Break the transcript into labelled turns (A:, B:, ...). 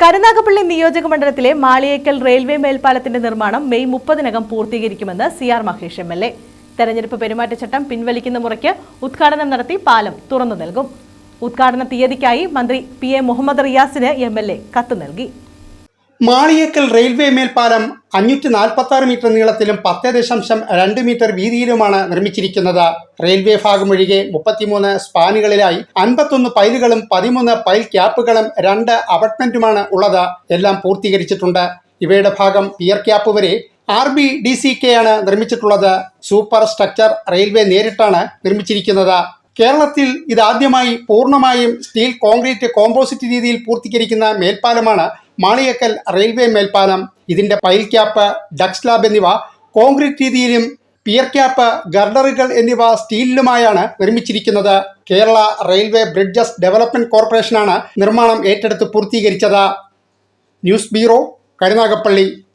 A: കരുനാഗപ്പള്ളി നിയോജക മണ്ഡലത്തിലെ മാളിയേക്കൽ റെയിൽവേ മേൽപ്പാലത്തിന്റെ നിർമ്മാണം മെയ് മുപ്പതിനകം പൂർത്തീകരിക്കുമെന്ന് C R Mahesh M L A. തെരഞ്ഞെടുപ്പ് പെരുമാറ്റച്ചട്ടം പിൻവലിക്കുന്ന മുറയ്ക്ക് ഉദ്ഘാടനം നടത്തി പാലം തുറന്നു നൽകും. ഉദ്ഘാടന തീയതിക്കായി മന്ത്രി പി എ മുഹമ്മദ് റിയാസിന് എം എൽ എ കത്ത് നൽകി.
B: മാളിയേക്കൽ റെയിൽവേ മേൽപ്പാലം അഞ്ഞൂറ്റി നാൽപ്പത്തി ആറ് മീറ്റർ നീളത്തിലും പത്ത് ദശാംശം രണ്ട് മീറ്റർ വീതിയിലുമാണ് നിർമ്മിച്ചിരിക്കുന്നത്. റെയിൽവേ ഭാഗമൊഴികെ മുപ്പത്തിമൂന്ന് സ്പാനുകളിലായി അൻപത്തൊന്ന് പൈലുകളും പതിമൂന്ന് പൈൽ ക്യാപ്പുകളും രണ്ട് അപാർട്ട്മെന്റുമാണ് ഉള്ളത്. എല്ലാം പൂർത്തീകരിച്ചിട്ടുണ്ട്. ഇവയുടെ ഭാഗം പിയർ ക്യാപ്പ് വരെ R B D C K ആണ് നിർമ്മിച്ചിട്ടുള്ളത്. സൂപ്പർ സ്ട്രക്ചർ റെയിൽവേ നേരിട്ടാണ് നിർമ്മിച്ചിരിക്കുന്നത്. കേരളത്തിൽ ഇതാദ്യമായി പൂർണമായും സ്റ്റീൽ കോൺക്രീറ്റ് കോമ്പോസിറ്റ് രീതിയിൽ പൂർത്തീകരിക്കുന്ന മേൽപ്പാലമാണ് മാളിയക്കൽ റെയിൽവേ മേൽപ്പാലം ഇതിന്റെ പൈൽ ക്യാപ്പ് ഡക്സ് ലാബ് എന്നിവ കോൺക്രീറ്റ് രീതിയിലും പിയർ ക്യാപ്പ് ഗർഡറുകൾ എന്നിവ സ്റ്റീലിലുമായാണ് നിർമ്മിച്ചിരിക്കുന്നത്. കേരള റെയിൽവേ ബ്രിഡ്ജസ് ഡെവലപ്മെന്റ് കോർപ്പറേഷനാണ് നിർമ്മാണം ഏറ്റെടുത്ത് പൂർത്തീകരിച്ചത്. News bureau Karunagappally.